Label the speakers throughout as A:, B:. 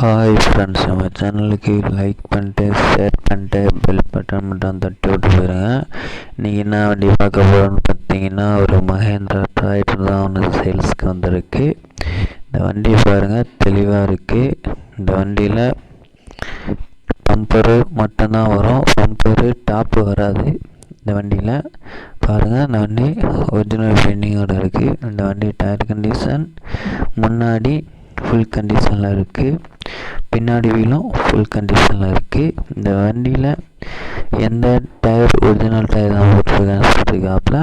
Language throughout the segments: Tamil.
A: ஹாய் ஃப்ரெண்ட்ஸ் நம்ம சேனலுக்கு லைக் பண்ணிட்டு ஷேர் பண்ணிட்டு பெல் பட்டன் மட்டும் தட்டி விட்டு போயிருங்க இன்றைக்கி என்ன வண்டி பார்க்க போகிறோன்னு பார்த்தீங்கன்னா ஒரு மகேந்திரா டிராக்டர் தான் ஒன்று சேல்ஸ்க்கு வந்திருக்கு. இந்த வண்டி பாருங்கள் தெளிவாக இருக்குது இந்த வண்டியில் பம்பரு மட்டும்தான் வரும். பம்பரு டாப்பு வராது. இந்த வண்டியில் பாருங்கள் இந்த வண்டி ஒரிஜினல் பெயிண்டிங்கோடு இருக்குது இந்த வண்டி டயர் கண்டிஷன் முன்னாடி ஃபுல் கண்டிஷனில் இருக்குது பின்னாடி வீலும் ஃபுல் கண்டிஷனில் இருக்குது இந்த வண்டியில் எந்த டயர் ஒரிஜினல் டயர் தான் போட்டிருக்கேன் சொல்லியிருக்காப்புல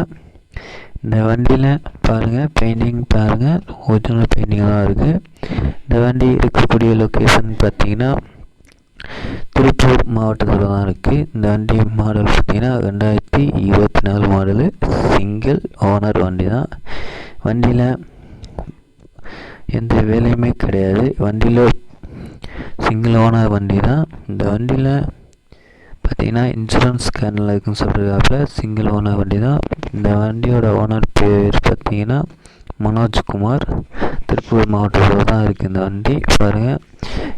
A: இந்த வண்டியில் பாருங்கள் பெயிண்டிங் பாருங்கள் ஒரிஜினல் பெயிண்டிங் தான் இருக்குது இந்த வண்டி இருக்கக்கூடிய லொக்கேஷன் பார்த்தீங்கன்னா திருப்பூர் மாவட்டத்தில் தான் இருக்குது இந்த வண்டி மாடல் பார்த்திங்கன்னா ரெண்டாயிரத்தி இருபத்தி நாலு மாடலு சிங்கிள் ஓனர் வண்டி தான். வண்டியில் எந்த வேலையுமே கிடையாது. வண்டியில் சிங்கிள் ஓனர் வண்டி தான் இந்த வண்டியில் பார்த்தீங்கன்னா இன்சூரன்ஸ் கேனில் இருக்குன்னு சொல்கிறாப்புல சிங்கிள் ஓனர் வண்டி தான் இந்த வண்டியோட ஓனர் பேர் பார்த்தீங்கன்னா மனோஜ்குமார் திருப்பூர் மாவட்டத்தில் தான் இருக்குது இந்த வண்டி. பாருங்கள்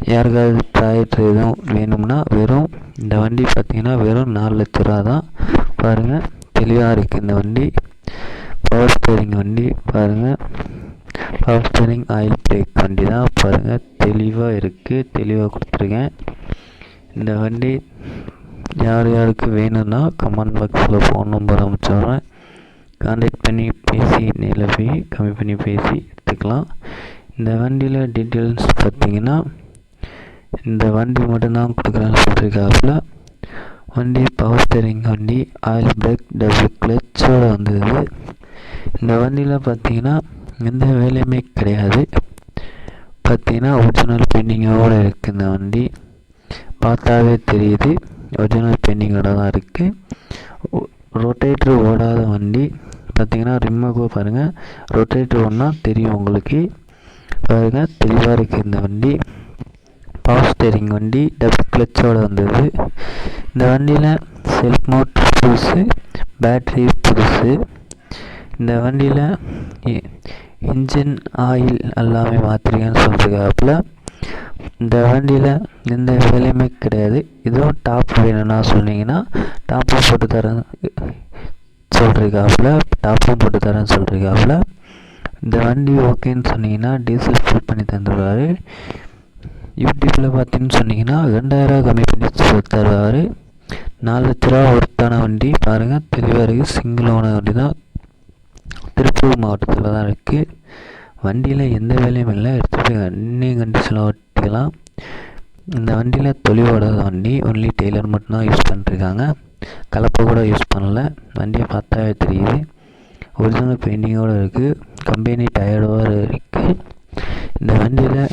A: யாருக்காவது ப்ராஜெக்ட் எதுவும் வேணும்னா வெறும் இந்த வண்டி பார்த்திங்கன்னா வெறும் நாலு லட்ச ரூபா தான் பாருங்கள் தெளிவாக இருக்குது இந்த வண்டி. பவர் ஸ்டேரிங் வண்டி பாருங்கள் பவர் ஸ்டேரிங் ஆயில் பிரேக் வண்டி தான் பாருங்கள் தெளிவாக இருக்குது தெளிவாக கொடுத்துருக்கேன். இந்த வண்டி யார் யாருக்கு வேணும்னா கமெண்ட் பாக்ஸில் ஃபோன் நம்பர் அமைச்சிடுறேன் கான்டாக்ட் பண்ணி பேசி நேரில் போய் கம்மி பண்ணி பேசி எடுத்துக்கலாம். இந்த வண்டியில் டீட்டெயில்ஸ் பார்த்தீங்கன்னா இந்த வண்டி மட்டும்தான் கொடுக்குறேன்னு சொல்லியிருக்காப்புல. வண்டி பவர் ஸ்டேரிங் வண்டி ஆயில் பிரேக் டபுள் கிளச்சோடு வந்தது. இந்த வண்டியில் பார்த்தீங்கன்னா எந்த வேலையுமே கிடையாது. பார்த்தீங்கன்னா ஒரிஜினல் பெயிண்டிங்கோடு இருக்குது இந்த வண்டி. பார்த்தாவே தெரியுது. ஒரிஜினல் பெயிண்டிங்கோட தான் இருக்குது ரொட்டேட்ரு ஓடாத வண்டி. பார்த்தீங்கன்னா ரிம்மக்கு பாருங்கள் ரொட்டேட்ரு ஒன்றா தெரியும் உங்களுக்கு. பாருங்கள் தெளிவாக இருக்குது இந்த வண்டி. பவர் ஸ்டேரிங் வண்டி டபுள் கிளச்சோடு வந்தது. இந்த வண்டியில் செல்ஃப் மோட்ரு புதுசு பேட்ரி புதுசு. இந்த வண்டியில் இன்ஜின் ஆயில் எல்லாமே மாற்றிருக்கேன்னு சொல்லியிருக்காப்புல இந்த வண்டியில் எந்த வேலையுமே கிடையாது. இதுவும் டாப் வேணும்னா சொன்னீங்கன்னா டாப்பும் போட்டு தரேன் சொல்லியிருக்காப்புல டாப்பும் போட்டு தரேன்னு சொல்லியிருக்காப்புல இந்த வண்டி ஓகேன்னு சொன்னீங்கன்னா டீசல் ஃபில் பண்ணி தந்துடுவார் யூடியூப்பில் பார்த்தீங்கன்னு சொன்னீங்கன்னா ரெண்டாயிரரூவா கம்மி பண்ணி தருவார். நாலு லட்ச ரூபா ஒருத்தான வண்டி. பாருங்கள் தெளிவாக இருக்குது சிங்கிள் ஓன வண்டி தான் திருப்பூர் மாவட்டத்தில் தான் இருக்குது வண்டியில் எந்த வேலையும் இல்லை. எடுத்துகிட்டு போய் அன்னி கண்டிஷனில் ஓட்டிக்கலாம் இந்த வண்டியில் தொழிலோட வண்டி ஒன்லி டெய்லர் மட்டும்தான் யூஸ் பண்ணிருக்காங்க கலப்பை கூட யூஸ் பண்ணல. வண்டியை பார்த்தாவே தெரியுது. ஒரிஜினல் பெயிண்டிங்கோடு இருக்குது கம்பெனி டயர்டோடு இருக்குது இந்த வண்டியில்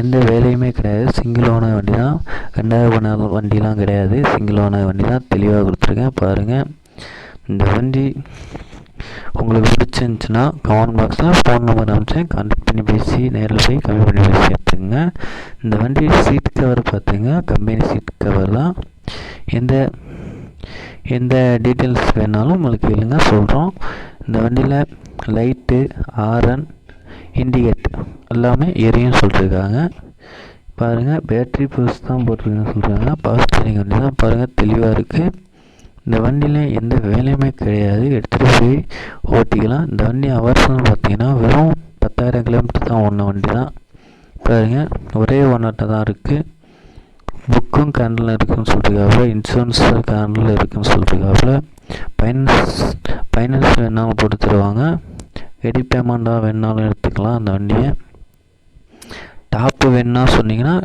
A: எந்த வேலையுமே கிடையாது. சிங்கிள் ஓனர் வண்டி தான். ரெண்டாவது ஓனர் வண்டிலாம் கிடையாது. சிங்கிள் ஓனர் வண்டி தான் தெளிவாக கொடுத்துருக்கேன். பாருங்கள் இந்த வண்டி உங்களுக்கு பிடிச்சிருந்துச்சின்னா கமெண்ட் பாக்ஸில் ஃபோன் நம்பர் அனுப்பிச்சேன். கான்டாக்ட் பண்ணி பேசி நேரில் போய் கம்மி பண்ணி பேசி எடுத்துங்க இந்த வண்டி சீட் கவர் பார்த்துங்க கம்பெனி சீட் கவர் தான். எந்த எந்த டீட்டெயில்ஸ் வேணாலும் உங்களுக்கு இல்லைங்க சொல்கிறோம் இந்த வண்டியில் லைட்டு ஆரன் இண்டிகேட் எல்லாமே எரியும் சொல்லியிருக்காங்க பாருங்கள் பேட்ரி புதுசு தான் போட்டிருக்குன்னு சொல்கிறாங்க பவர் ஸ்டேரிங் வண்டி தான். பாருங்கள் தெளிவாக இருக்குது இந்த வண்டியில் எந்த வேலையுமே கிடையாது. எடுத்துகிட்டு போய் ஓட்டிக்கலாம். இந்த வண்டி அவர்ஸ்னு பார்த்தீங்கன்னா வெறும் பத்தாயிரம் கிலோமீட்டர் தான் ஒன்று வண்டி தான் பாருங்கள் ஒரே ஓனர்கிட்ட தான் இருக்குது புக்கும் கேண்டில் இருக்குதுன்னு சொல்லியிருக்காப்புல இன்சூரன்ஸ் கேண்டில் இருக்குதுன்னு சொல்லியிருக்காப்புல ஃபைனான்ஸ் ஃபைனான்ஸ் வேணாலும் போட்டு தருவாங்க. ரெடி பேமெண்ட்டாக வேணாலும் எடுத்துக்கலாம் அந்த வண்டியை. டாப்பு வேணுன்னா சொன்னீங்கன்னா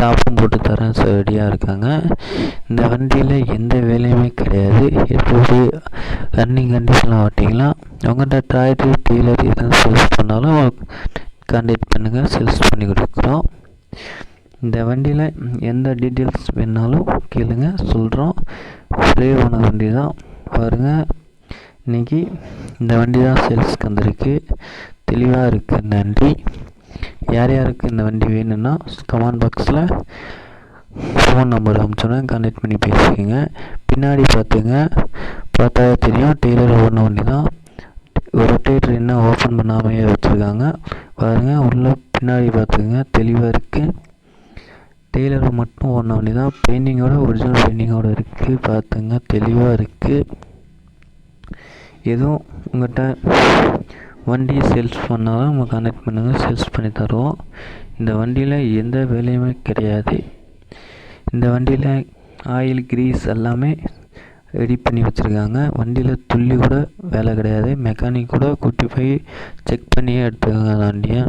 A: டாப்பும் போட்டு தரேன் ரெடியாக இருக்காங்க. இந்த வண்டியில் எந்த வேலையுமே கிடையாது. எப்படி ரன்னிங் கண்டிஷனில் ஓட்டிங்கன்னா உங்கள்கிட்ட ட்ராய்டர் டீலர் எதுவும் சேல்ஸ் பண்ணாலும் கான்டாக்ட் பண்ணுங்கள் சேல்ஸ் பண்ணி கொடுக்குறோம். இந்த வண்டியில் எந்த டீட்டெயில்ஸ் வேணாலும் கேளுங்க. சொல்கிறோம் ஃப்ரீ ஆன வண்டி தான் பாருங்கள் இன்றைக்கி இந்த வண்டி தான் சேல்ஸ்க்கு வந்திருக்கு. தெளிவாக இருக்குது நன்றி யார் யாருக்கு இந்த வண்டி வேணும்னா கமெண்ட் பாக்ஸில் ஃபோன் நம்பர் அனுப்பிச்சோன்னே கான்டெக்ட் பண்ணி பேசிக்கோங்க. பின்னாடி பார்த்துங்க. பார்த்தா தெரியும். டெய்லர் ஓடின வண்டி தான் ஒரு ரொட்டேட்டர் என்ன ஓப்பன் பண்ணாமையே வச்சுருக்காங்க. பாருங்கள் உள்ளே பின்னாடி பார்த்துங்க. தெளிவாக இருக்குது டெய்லர் மட்டும் ஓடின வண்டி தான் பெயிண்டிங்கோட ஒரிஜினல் பெயிண்டிங்கோடு இருக்குது பார்த்துங்க தெளிவாக இருக்குது எதுவும் உங்கள்கிட்ட வண்டியை சேல்ஸ் பண்ணாலும் நம்ம கனெக்ட் பண்ணுங்கள் சேல்ஸ் பண்ணி தருவோம். இந்த வண்டியில் எந்த வேலையுமே கிடையாது. இந்த வண்டியில் ஆயில் கிரீஸ் எல்லாமே ரெடி பண்ணி வச்சுருக்காங்க. வண்டியில் துள்ளி கூட வேலை கிடையாது. மெக்கானிக் கூட கூட்டி போய் செக் பண்ணியே எடுத்துக்காங்க அந்த வண்டியை.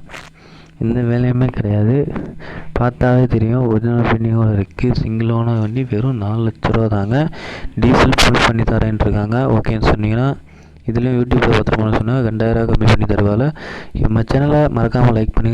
A: எந்த வேலையுமே கிடையாது. பார்த்தாவே தெரியும். ஒரிஜினல் பெயிண்டிங்கோட இருக்குது சிங்கிள் ஓனர் வண்டி வெறும் நாலு லட்ச ரூபா தாங்க டீசல் ஃபுல் பண்ணி தரேன்ட்ருக்காங்க ஓகேன்னு சொன்னீங்கன்னா இதுலேயும் யூடியூப்பில் பார்த்துருப்போம்னு சொன்னால் ரெண்டாயிரம் கம்மி பண்ணி தருவாள் நம்ம சேனலை மறக்காமல் லைக் பண்ணி